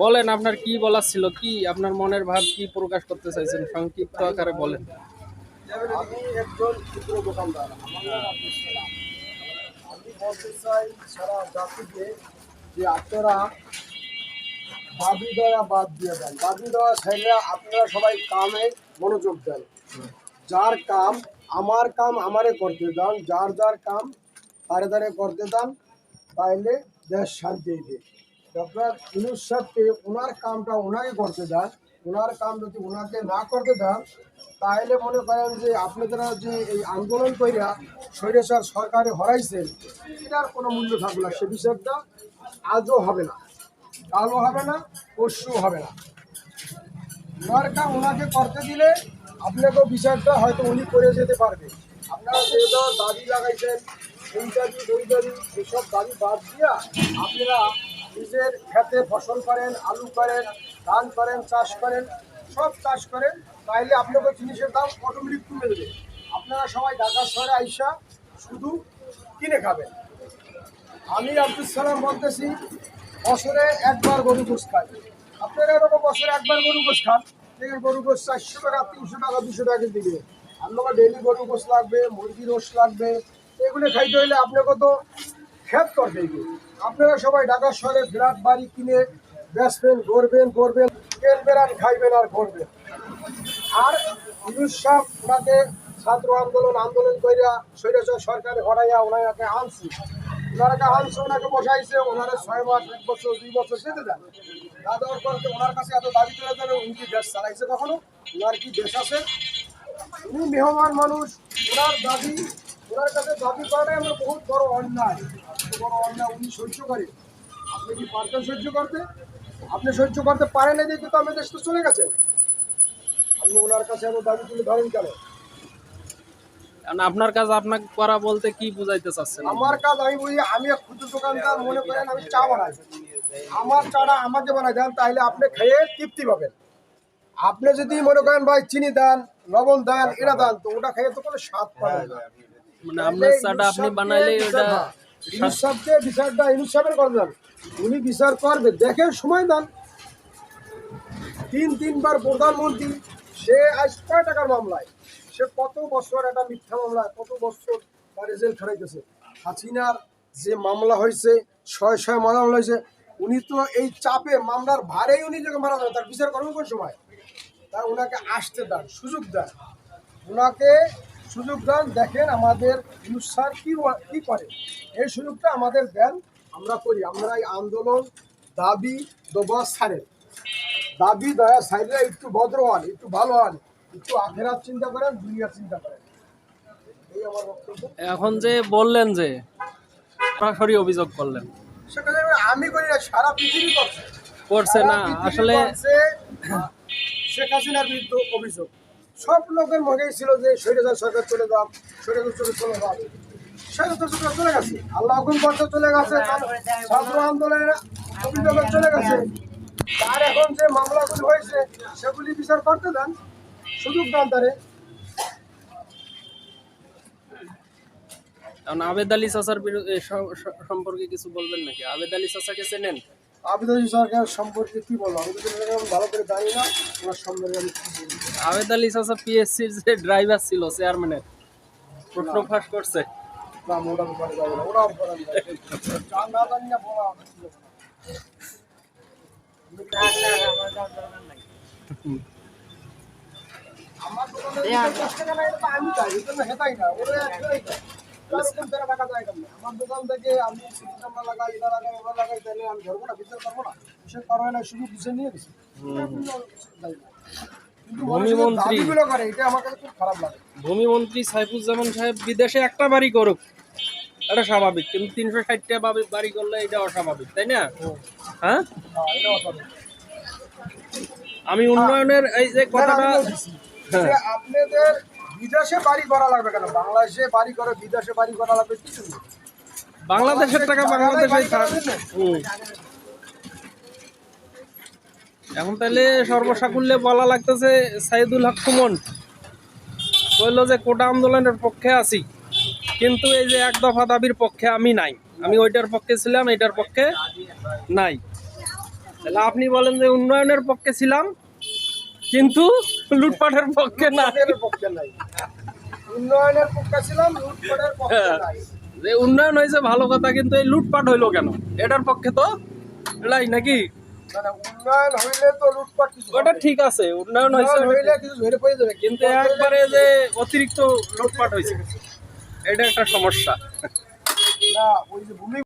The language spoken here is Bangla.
বলেন আপনার কি বলার ছিল? কি আপনার মনের ভাব কি প্রকাশ করতে চাইছেন? সংক্ষিপ্ত আকারে বলেন। যে আপনারা বাদ দিয়ে দেন। আপনারা সবাই কামে মনোযোগ দেন। যার কাম আমার কাম আমারে করতে দেন যার যার কাম তারে তারে করতে দেন তাইলে দেশ শান্তি হবে ডক্টর ইনুস সাহেবকে ওনার কামটা ওনাকে করতে দেন। ওনার কাম যদি ওনাকে না করতে দেন, তাহলে মনে করেন যে আপনারা যে এই আন্দোলন কইরা স্বৈরাচার সরকারে হরাইছেন এটার কোনো মূল্য থাকবে না। সে বিষয়টা আজও হবে না। কালও হবে না পরশু হবে না। ওনার কাম ওনাকে করতে দিলে আপনাকেও বিচারটা হয়তো উনি করে যেতে পারবে। আপনারা যেটা দাবি লাগাইছেন ওই দাবি এসব দাবি বাদ দিয়া আপনারা নিজের খেতে ফসল করেন, আলু করেন, ধান করেন, চাষ করেন, সব চাষ করেন, তাইলে আপনাকে জিনিসের দাম অটোমেটিক কমে দেবে আপনারা সবাই ঢাকা শহরে আইসা শুধু কিনে খাবেন। আমি আব্দুল সালাম বলতেছি, বছরে একবার গরু গোস খাই আপনারা এরকম বছরে একবার গরু গোস খান, দেখেন গরু গোস চারশো টাকা, তিনশো টাকা, দুশো টাকা দিবে আপনাকে ডেলি গরু গোস লাগবে মুরগি রোস লাগবে এগুলো খাইতে হইলে আপনাকে তো খেত করতে হবে আপনারা সবাই ঢাকা শহরে বিরাট বাড়ি কিনে বেচবেন, গড়বেন করবেন কিনবেন আর খাইবেন আর করবেন আর ইউনুস সাহেব ওনাকে ছাত্র আন্দোলন আন্দোলন কইরা স্বৈরাচার সরকারে হরাইয়া ওনাকে আনছি। ওনাকে আনছে, ওনাকে বসাইছে, ওনারা ছয় মাস, এক বছর, দুই বছর যেতে দেন। না দেওয়ার পর ওনার কাছে এত দাবি তুলে দেবে উনি কি দেশ চালাইছে কখনো? ওনার কি দেশ আছে? উনি মেহমান মানুষ, ওনার দাবি ওনার কাছে দাবি করাটাই আমরা বহুত বড় অন্যায়। এত বড় অন্যায় উনি সহ্য করে আপনি কি পারতেন সহ্য করতে? আপনি সহ্য করতে পারেন না দেখে তো আমাদের দেশ তো চলে গেছে। আপনি ওনার কাছে এত দাবি তুলে ধরেন কেন? আপনার কাজ আপনাকে করা বলতে কি বুঝাইতে চাচ্ছেন? আমার কাজ আমি বলি আমি ক্ষুদ্র দোকানদার মনে করেন আমি চা বানাই। আমার চাটা আমাকে বানাই দেন তাহলে আপনি খেয়ে তৃপ্তি পাবেন। আপনি যদি মনে করেন ভাই চিনি দেন লবণ দেন এটা দেন তো ওটা খেয়ে তো কোনো স্বাদ পাবেন মানে আপনার চাটা আপনি বানাইলে ওটা ইনুস সাহেবকে বিচারটা ইনুস সাহেবের করবেন উনি বিচার করবে দেখে সময় দেন। তিন তিনবার প্রধানমন্ত্রী সে আজ কয় টাকার মামলায়? সে কত বছর একটা মিথ্যা মামলায় কত বছর তার রেজাল্ট খারাইতেছে হাসিনার যে মামলা হয়েছে ছয় ছয় মামলা হয়েছে উনি তো এই চাপে মামলার ভারেই উনি যখন মারা যাবে তার বিচার করবেন কোন সময়? তাই ওনাকে আসতে দেন সুযোগ দেন। ওনাকে সুযোগ দেন দেখেন আমাদের ইউনুস স্যার কি কি করে। এই সুযোগটা আমাদের দেন আমরা করি। আমরা এই আন্দোলন দাবি দোবা ছাড়েন দাবি দয়া সাইডে একটু ভদ্র হন একটু ভালো হন একটু আখেরাত চিন্তা করেন দুনিয়ার চিন্তা করেন। এই আমার বক্তব্য। এখন যে বললেন যে সরাসরি অভিযোগ করলেন। আমি করি না সারা পৃথিবী করছে। করছে না আসলে শেখ হাসিনার বিরুদ্ধে অভিযোগ। সব লোকের মনেই ছিল যে স্বৈরাচার সরকার চলে যাক, স্বৈরাচার চলে চলে স্বৈরাচার সরকার চলে গেছে। চলে গেছে আন্দোলনের চলে গেছে। এখন যে হয়েছে, সেগুলি দেন আবেদ আলী স- সম্পর্কে কিছু বলবেন নাকি? আবেদ আলী চাচাকে চেনেন? আবেদন সরকার সম্পর্কে কি বলব? আমি ভালো করে জানি না ওনার সম্পর্কে আমি আবেদ আলী চাচা পিএসসির যে ড্রাইভার ছিল চেয়ারম্যানের প্রশ্ন ফাঁস করছে। না ওটা ব্যাপারে যাবে না ওরা ব্যাপারে না। জানি না বলা আমার দোকানে আমি চাই, এটা না, ওরা একটাই চায়। এরকম করে টাকা চায় কেমনে? আমার দোকান থেকে আমি লাগাই, এটা লাগাই, ওটা লাগাই, তাহলে আমি ধরবো না, বিচার করব না? বিচার করবে না, শুধু বিচার নিয়ে গেছে। এটা কোনো দায়ী না। কিন্তু মানুষের ভূমিমন্ত্রী। সাইফুজ্জামান সাহেব বিদেশে একটা বাড়ি করুক এটা স্বাভাবিক কিন্তু তিনশো ষাটটা বাড়ি করলে এটা অস্বাভাবিক তাই না হ্যাঁ অস্বাভাবিক। আমি উন্নয়নের এই যে কথাটা না, আমিও দিছি। যে আপনাদের বিদেশে বাড়ি করা লাগবে কেন? বাংলাদেশে বাড়ি করে বিদেশে বাড়ি করা লাগবে কিছু বাংলাদেশের টাকা হুম। এখন তাহলে সর্বসাকুল্যে বলা লাগতেছে সাইদুল হক সুমন। বলল যে কোটা আন্দোলনের পক্ষে আছি। কিন্তু এই যে এক দফা দাবির পক্ষে আমি নাই। আমি ওইটার পক্ষে ছিলাম এটার পক্ষে নাই। তাহলে আপনি বলেন যে উন্নয়নের পক্ষে ছিলাম কিন্তু লুটপাটের পক্ষে না। উন্নয়নের পক্ষে নাই। উন্নয়নের পক্ষে ছিলাম লুটপাটের পক্ষে হ্যাঁ। নাই। যে উন্নয়ন হয়েছে ভালো কথা কিন্তু এই লুটপাট হইল কেন? এটার পক্ষে তো এটাই নাকি? মানে উন্নয়ন হইলে তো লুটপাট ওটা ঠিক আছে উন্নয়ন হয়েছে হইলে কিছু ধরে পড়ে যাবে কিন্তু একবারে যে অতিরিক্ত লুটপাট হয়েছে। এটা একটা সমস্যা। না ওই যে ভূমি